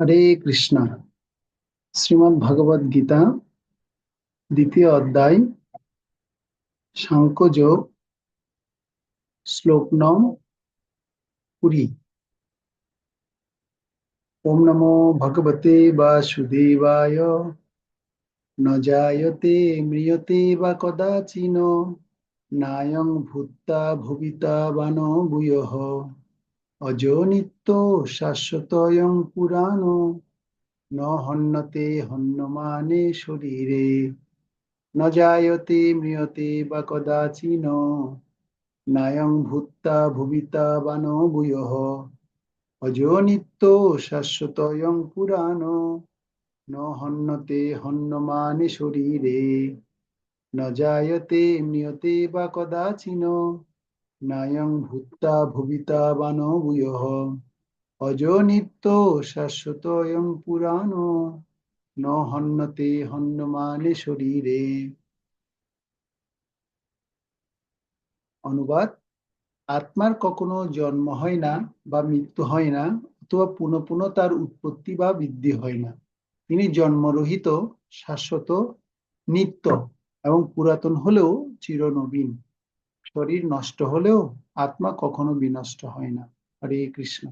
হরে কৃষ্ণ। শ্রীমদ্ ভগবদ গীতা, দ্বিতীয় অধ্যায় সাংখ্যযোগ শ্লোক নং কুড়ি। ওম নমো ভগবতে বাসুদেবায়, ন জায়তে ম্রিয়তে বা কদাচিন, নায়ং ভূত্তা ভবিতা বান ভূয়ঃ। অজো নিত্য শাশ্বতয়ং পুরাণো, ন হন্যতে হন্যমানে শরীরে, ন জায়তে ম্রিয়তে বা কদাচিন, নায়ং ভূত্তা ভুবিতা বান ভূয়ঃ। অজো নিত্য শাশ্বতয়ং পুরাণো, ন হন্যতে হন্যমানে শরীরে, ন জায়তে ম্রিয়তে বা কদাচিন নায়ং ভূত্তা ভুবিতা বান অজো নিত্য শাশ্বতয়ং পুরাণো। ন হন্যতে হন্যমানে শরীরে। অনুবাদ, আত্মার কখনো জন্ম হয় না বা মৃত্যু হয় না, অথবা পুনঃ পুনঃ তার উৎপত্তি বা বৃদ্ধি হয় না। তিনি জন্মরহিত, শাশ্বত, নিত্য এবং পুরাতন হলেও চিরনবীন। শরীর নষ্ট হলেও আত্মা কখনো বিনষ্ট হয় না। হরে কৃষ্ণ।